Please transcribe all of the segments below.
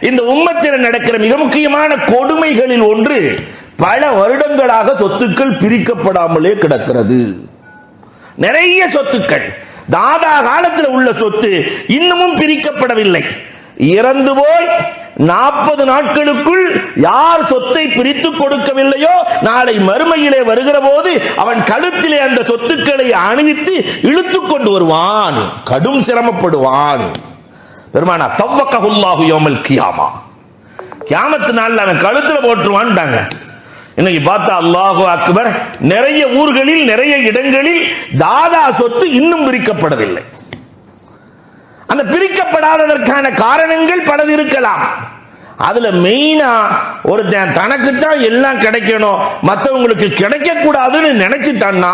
இந்த உம்மத்தில் நடக்கிற மிக முக்கியமான கொடுமைகளில் ஒன்று பல வருடங்களாக சொத்துக்கள் பிரிக்கப்படாமலே கிடக்கிறது. நிறைய சொத்துக்கள். தாதா காலத்தில் உள்ள சொத்து இன்னமும் பிரிக்கப்படவில்லை. இறந்து போய் நாற்பது நாட்களுக்குள் யார் சொத்தை பிரித்து கொடுக்கவில்லையோ நாளை மறுமையிலே வருகிற போது அவன் கழுத்திலே அந்த சொத்துக்களை அணிவித்து இழுத்து கொண்டு வருவான். கடும் சிரமப்படுவான். பெருமானா தவ்வக்கஹுல்லாஹு யோமல் கியாமா. கியாமத்து நாள்ல அவன் கழுத்துல போட்டுருவான்ட்டாங்க இன்னைக்கு பார்த்தா அல்லாஹு அக்பர் நிறைய ஊர்களில் நிறைய இடங்களில் தாதா சொத்து இன்னும் பிரிக்கப்படவில்லை. அந்த பிரிக்கப்படாததற்கான காரணங்கள் பலது இருக்கலாம். அதுல மெயினா ஒருத்தன் தனக்கு தான் எல்லாம் கிடைக்கணும் மற்றவங்களுக்கு கிடைக்க கூடாதுன்னு நினைச்சிட்டான்னா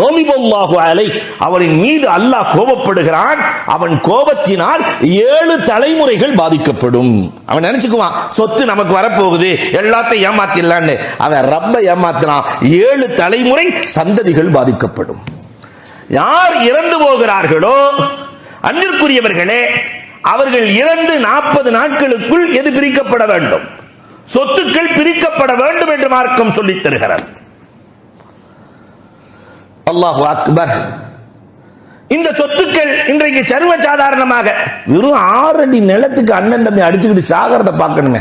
ரோமிபல்லாஹு அலை அவரின் மீது அல்லாஹ் கோபப்படுகிறான். அவன் கோபத்தினால் ஏழு தலைமுறைகள் பாதிக்கப்படும். அவன் நினைச்சுக்குவான் சொத்து நமக்கு வரப்போகுது எல்லாத்தையும் ஏமாத்திடலான்னு. அவன் ரப்ப ஏமாத்தினான் ஏழு தலைமுறை சந்ததிகள் பாதிக்கப்படும். யார் இறந்து போகிறார்களோ அன்பிற்குரியவர்களே அவர்கள் இறந்து நாற்பது நாட்களுக்குள் எது பிரிக்கப்பட வேண்டும்? சொத்துக்கள் பிரிக்கப்பட வேண்டும் என்று மார்க்கம் சொல்லித் தருகிறார் அல்லாஹு அக்பர். இந்த சொத்துக்கள் இன்றைக்கு சர்வ சாதாரணமாக வெறும் ஆறடி நிலத்துக்கு அண்ணன் தம்பி அடிச்சுக்கிட்டு சாகிறத பார்க்கணுமே.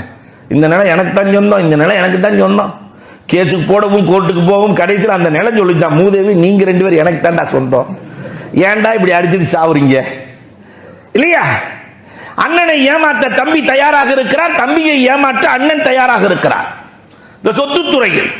இந்த நிலம் எனக்கு தான் சொந்தம் இந்த நிலம் எனக்கு தான் சொந்தம். கேஸுக்கு போடவும் கோர்ட்டுக்கு போகவும் கடைசியில் அந்த நிலம் சொல்லிச்சான் மூதேவி நீங்க ரெண்டு பேரும் எனக்கு தான்டா சொந்தம். ஏன்டா இப்படி அடிச்சுட்டு சாவுறீங்க? இல்லையா? அண்ணனை ஏமாற்ற தம்பி தயாராக இருக்கிறார் தம்பியை ஏமாற்ற அண்ணன் தயாராக இருக்கிறார். இந்த சொத்து துறையில்